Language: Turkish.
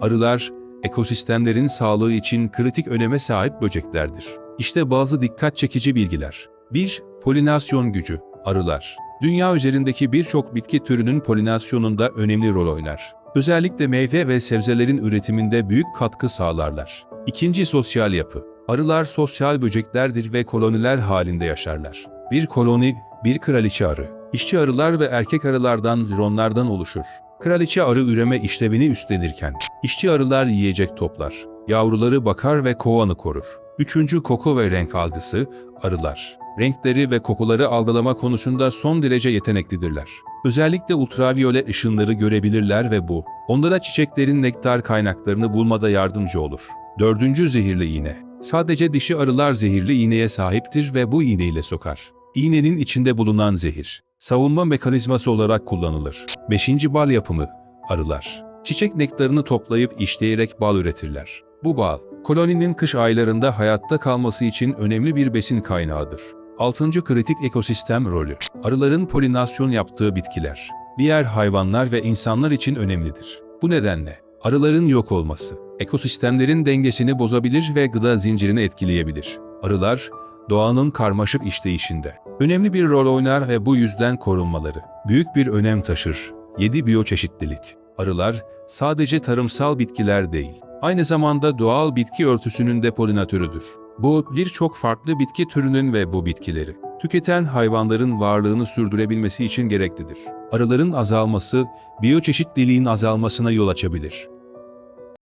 Arılar, ekosistemlerin sağlığı için kritik öneme sahip böceklerdir. İşte bazı dikkat çekici bilgiler. 1. Polinasyon gücü. Arılar. Dünya üzerindeki birçok bitki türünün polinasyonunda önemli rol oynar. Özellikle meyve ve sebzelerin üretiminde büyük katkı sağlarlar. İkinci sosyal yapı. Arılar sosyal böceklerdir ve koloniler halinde yaşarlar. Bir koloni, bir kraliçe arı. İşçi arılar ve erkek arılardan dronlardan oluşur. Kraliçe arı üreme işlevini üstlenirken, işçi arılar yiyecek toplar. Yavruları bakar ve kovanı korur. Üçüncü koku ve renk algısı, arılar. Renkleri ve kokuları algılama konusunda son derece yeteneklidirler. Özellikle ultraviyole ışınları görebilirler ve bu, onlara çiçeklerin nektar kaynaklarını bulmada yardımcı olur. Dördüncü zehirli iğne. Sadece dişi arılar zehirli iğneye sahiptir ve bu iğneyle sokar. İğnenin içinde bulunan zehir, savunma mekanizması olarak kullanılır. Beşinci bal yapımı, arılar. Çiçek nektarını toplayıp işleyerek bal üretirler. Bu bal, koloninin kış aylarında hayatta kalması için önemli bir besin kaynağıdır. Altıncı kritik ekosistem rolü. Arıların polinasyon yaptığı bitkiler, diğer hayvanlar ve insanlar için önemlidir. Bu nedenle arıların yok olması, ekosistemlerin dengesini bozabilir ve gıda zincirini etkileyebilir. Arılar, doğanın karmaşık işleyişinde önemli bir rol oynar ve bu yüzden korunmaları büyük bir önem taşır. 7. Biyoçeşitlilik Arılar sadece tarımsal bitkiler değil, aynı zamanda doğal bitki örtüsünün de polinatörüdür. Bu birçok farklı bitki türünün ve bu bitkileri tüketen hayvanların varlığını sürdürebilmesi için gereklidir. Arıların azalması biyoçeşitliliğin azalmasına yol açabilir.